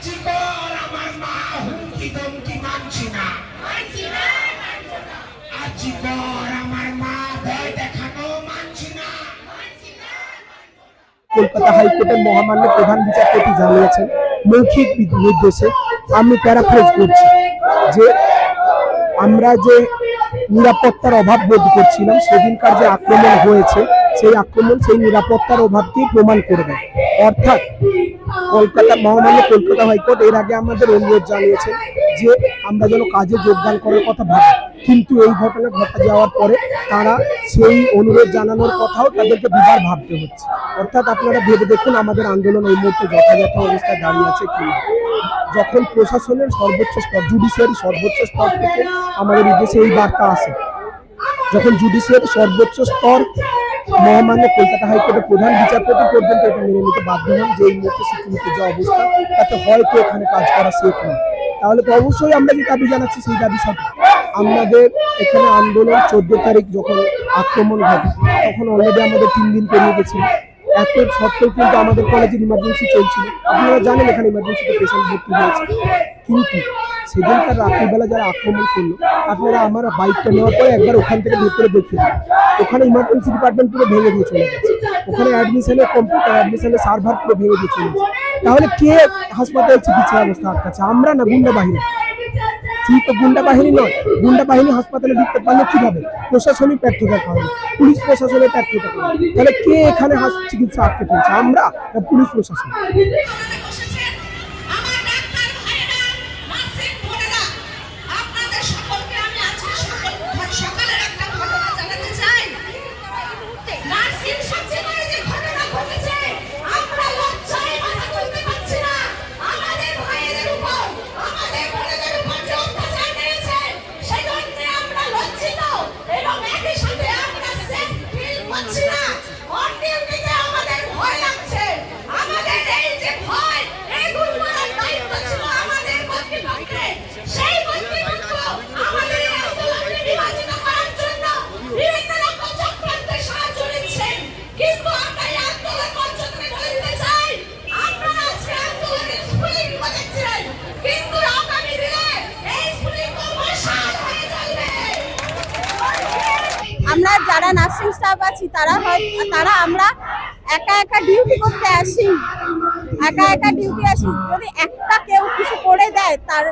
আজীবন আমার মা হুমকি দমকি মানছি না। আমার মা ভয় দেখানো মানছি না। কলকাতা হাইকোর্টের মহামান্য প্রধান বিচারপতি জানিয়েছেন মৌখিক নির্দেশে আমি প্যারাফ্রেজ করছি যে আমরা যে নিরাপত্তার অভাব বোধ করছিলাম সেদিনকার যে আক্রমণ হয়েছে সেই আক্রমণ, সেই নিরাপত্তার অভাবকেই প্রমাণ করবে। অর্থাৎ কলকাতা মহামান্য কলকাতা হাইকোর্ট এর আগে আমাদের অনুরোধ জানিয়েছে যে আমরা যেন কাজে যোগদান করার কথা ভাবি। কিন্তু এই ঘটনা ঘটে যাওয়ার পরে তারা সেই অনুরোধ জানানোর কথাও তাদেরকে দুবার ভাবতে হচ্ছে। অর্থাৎ আপনারা ভেবে দেখুন আমাদের আন্দোলন এই মুহূর্তে যথাযথ অবস্থায় দাঁড়িয়ে আছে কি যখন প্রশাসনের সর্বোচ্চ স্তর জুডিশিয়ারি সর্বোচ্চ স্তর থেকে আমাদের উদ্দেশ্যে এই বার্তা আসে, যখন জুডিশিয়ারি সর্বোচ্চ স্তর মহামান্য কলকাতা হাইকোর্টের প্রধান বিচারপতি পর্যন্ত এটা মেনে নিতে বাধ্য হন যে এই মুহূর্তে সিকিউরিটির যে অবস্থা, তাতে হয়তো এখানে কাজ করা সেফ নয় তাহলে তো অবশ্যই আমরা যে দাবি জানাচ্ছি, সেই দাবি সঠিক। আমাদের এখানে আন্দোলন চোদ্দ তারিখ যখন আক্রমণ ঘটে তখন অলরেডি আমাদের তিন দিন পেরিয়ে গেছিল এত সত্ত্বেও কিন্তু আমাদের কলেজের ইমার্জেন্সি চলছিল। আপনারা জানেন এখানে ইমার্জেন্সিতে পেশেন্ট ভর্তি হয়েছে। কিন্তু সেদিনকার রাত্রিবেলা যারা আক্রমণ করল, আপনারা আমার বাইকটা নেওয়ার পরে একবার ওখান থেকে ভেতরে দেখতে দিন। ওখানে ইমার্জেন্সি ডিপার্টমেন্ট পুরো ভেঙে দিয়ে চলে গেছে। ওখানে অ্যাডমিশনের কম্পিউটার অ্যাডমিশনের সার্ভার পুরো ভেঙে দিয়ে চলে গেছে। তাহলে কে হাসপাতালে চিকিৎসা ব্যবস্থা আটকাচ্ছে আমরা না গুন্ডা বাহিনী? ঠিক তো গুন্ডা বাহিনী নয়। গুন্ডা বাহিনী হাসপাতালে ঢুকতে পারলে কীভাবে? প্রশাসনিক ব্যর্থতার কারণে পুলিশ প্রশাসনের ব্যর্থতার কারণে তাহলে কে এখানে চিকিৎসা আটকে ফেলছে? আমরা না পুলিশ প্রশাসন? যারা নার্সিং স্টাফ আছি, তারা হয় তারা আমরা একা একা ডিউটি করতে আসি। একা একা ডিউটি আসি। যদি একটা কেউ কিছু করে দেয়, তার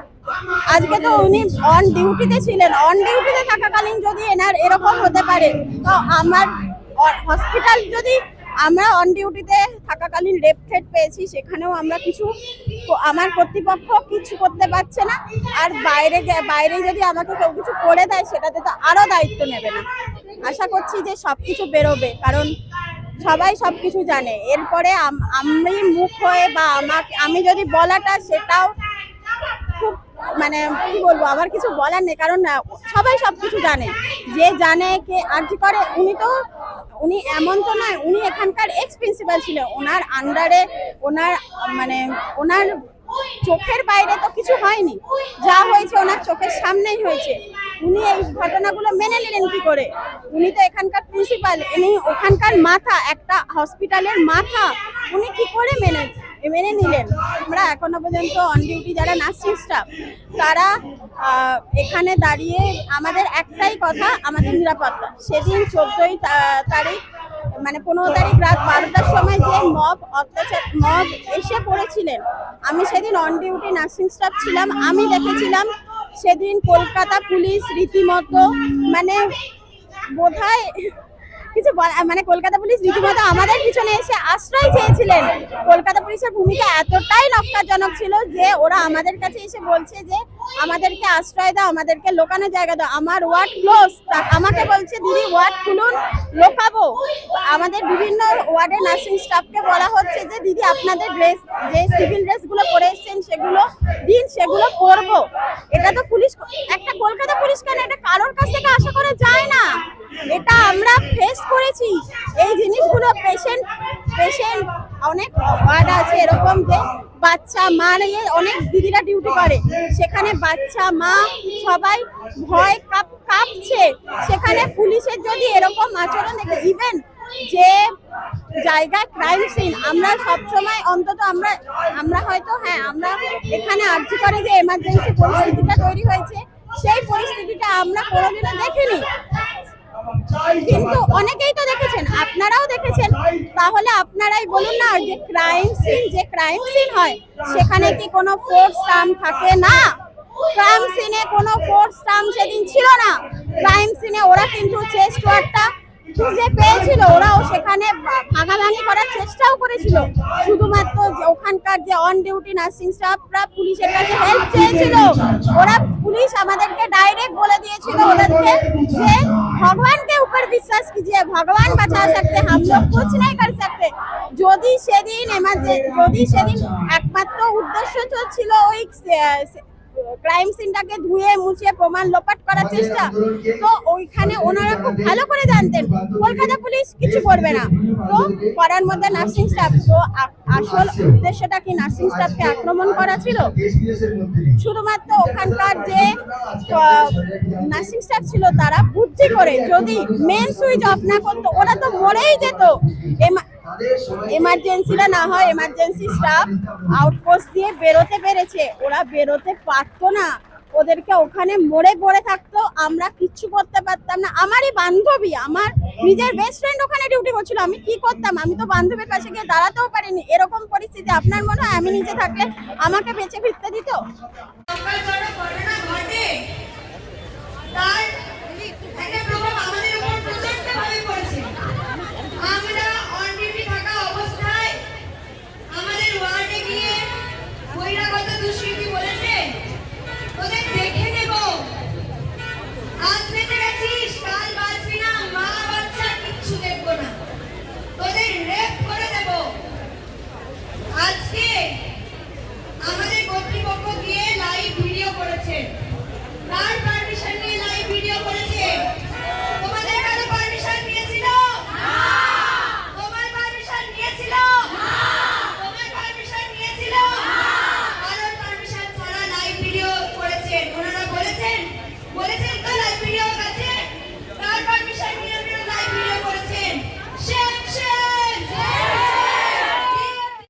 আজকে তো উনি অন ডিউটিতে ছিলেন। অন ডিউটিতে থাকাকালীন যদি এনার এরকম হতে পারে, তো আমার হসপিটাল যদি আমরা অন ডিউটিতে থাকাকালীন রেপ থ্রেট পেয়েছি, সেখানেও আমরা কিছু আমার কর্তৃপক্ষ কিছু করতে পারছে না। আর বাইরে বাইরে যদি আমাকে কেউ কিছু করে দেয়, সেটাতে তো আরও দায়িত্ব নেবে না। আশা করছি যে সবকিছু বেরোবে, কারণ সবাই সব কিছু জানে। এরপরে আমি মুখ হয়ে বা আমাকে আমি যদি বলাটা সেটাও খুব মানে কি বলব, আমার কিছু বলার নেই, কারণ সবাই সব কিছু জানে। যে জানে, কে আর কি করে, উনি তো উনি এমন তো নয়, উনি এখানকার এক্স প্রিন্সিপাল ছিল। ওনার আন্ডারে ওনার মানে ওনার চোখের বাইরে তো কিছু হয়নি। যা হয়েছে ওনার চোখের সামনেই হয়েছে। উনি এই ঘটনাগুলো মেনে নিলেন কি করে? উনি তো এখানকার প্রিন্সিপাল উনি ওখানকার মাথা, একটা হসপিটালের মাথা। উনি কি করে মেনে মেনে নিলেন? আমরা এখনও পর্যন্ত অন ডিউটি যারা নার্সিং স্টাফ তারা এখানে দাঁড়িয়ে আমাদের একটাই কথা, আমাদের নিরাপত্তা। সেদিন চোদ্দই তারিখ মানে পনেরো তারিখ রাত বারোটার সময় যে মব অত্যাচার, মব এসে পড়েছিলেন, আমি সেদিন অন ডিউটি নার্সিং স্টাফ ছিলাম, আমি দেখেছিলাম সেদিন কলকাতা পুলিশ রীতিমতো মানে বোধহয় কিছু মানে কলকাতা পুলিশ রীতিমতো আমাদের পিছনে এসে আশ্রয় চেয়েছিলেন। কলকাতা পুলিশের ভূমিকা এতটাই নক্কারজনক ছিল যে ওরা আমাদের কাছে এসে বলছে যে, আমাদেরকে আশ্রয় দাও, আমাদেরকে লোকানোর জায়গা দাও। আমার ওয়ার্ড ক্লোজ। আমাকে বলছে, দিদি, ওয়ার্ড খুলুন, লোকাবো। আমাদের বিভিন্ন ওয়ার্ডের নার্সিং স্টাফকে বলা হচ্ছে যে, দিদি, আপনাদের ড্রেস, যে সিভিল ড্রেসগুলো পরে এসেছেন, সেগুলো দিন, সেগুলো পরবো। এটা তো পুলিশ একটা কলকাতা পুলিশ কেন? এটা কারোর কাছ থেকে আশা করা যায় না। এটা আমরা ফেস করেছি। এই জিনিসগুলো পেশেন্ট পেশেন্ট অনেক ওয়ার্ড আছে এরকম যে বাচ্চা মা নিয়ে অনেক দিদিরা ডিউটি করে। সেখানে বাচ্চা মা সবাই ভয় কাপ, কাঁপছে। সেখানে পুলিশের যদি এরকম আচরণ দেখে ইভেন যে জায়গায় ক্রাইম সিন আমরা সবসময় অন্তত আমরা আমরা হয়তো হ্যাঁ আমরা এখানে আর্জি করে যে এমার্জেন্সি পরিস্থিতিটা তৈরি হয়েছে, সেই পরিস্থিতিটা আমরা কোনোদিনও দেখিনি। কিন্তু অনেকেই তো দেখেছেন, আপনারাও দেখেছেন। তাহলে আপনারাই বলুন না, যে ক্রাইম সিন যে ক্রাইম সিন হয়, সেখানে কি কোনো ফোর্স টার্ম থাকে না? ক্রাইম সিনে কোনো ফোর্স টার্ম সেদিন ছিল না। ক্রাইম সিনে ওরা কিন্তু চেস্ট ওয়ার্ডটা খুঁজে পেয়েছিল। ওরাও সেখানে ভাগাভাগি করার চেষ্টাও করেছিল। শুধুমাত্র ওখানকার যে অন ডিউটি নার্সিং স্টাফরা পুলিশের কাছে হেল্প চেয়েছিল। ওরা পুলিশ আমাদেরকে ডাইরেক্ট বলে দিয়েছিল ওদেরকে যে भगवान बचा सकते हम लोग कुछ नहीं कर सकते যদি সেদিন এমার্জেন্সি যদি সেদিন একমাত্র উদ্দেশ্য তো ছিল ওই ক্রাইম সিনটাকে ধুয়ে, মুছে, প্রমাণ লোপাট করার চেষ্টা। তো ওইখানে ওনারা খুব ভালো করে জানতেন, কলকাতা পুলিশ কিছু করবে না। তো করার মধ্যে নার্সিং স্টাফ তো আসল উদ্দেশ্যটা কি নার্সিং স্টাফকে আক্রমণ করা ছিল? শুধুমাত্র ওখানকার যে নার্সিং স্টাফ ছিল, তারা বুদ্ধি করে, যদি মেন সুইচ অফ না করতো, ওরা তো মরেই যেত। এমা- এমার্জেন্সিটা না হয় এমার্জেন্সি স্টাফ আউটপোস্ট দিয়ে বেরোতে পেরেছে। ওরা বেরোতে পারতো না। ওদেরকে ওখানে মরে পড়ে থাকতো। আমরা কিচ্ছু করতে পারতাম না। আমারই বান্ধবী, আমার নিজের বেস্ট ফ্রেন্ড ওখানে ডিউটি করছিল। আমি কি করতাম? আমি তো বান্ধবীর কাছে গিয়ে দাঁড়াতেও পারিনি। এরকম পরিস্থিতি, আপনার মনে হয় আমি নিজে থাকলে আমাকে বেঁচে ফিরতে দিত সকাল কোনো ঘটনা ঘটে তার একটা প্রভাব আমাদের উপর প্রচন্ডভাবে পড়েছে আমরা অন ডিউটি থাকা অবস্থায় আমাদের ওয়ার্ডে গিয়ে বহিরাগত দুষ্কৃতী বলেছে তোদের দেখে নেব আজ বেঁচে গেছিস কাল বাঁচবি না মা বাচ্চা কিচ্ছু দেখব না তোদের রেপ করে দেব আজকে আমাদের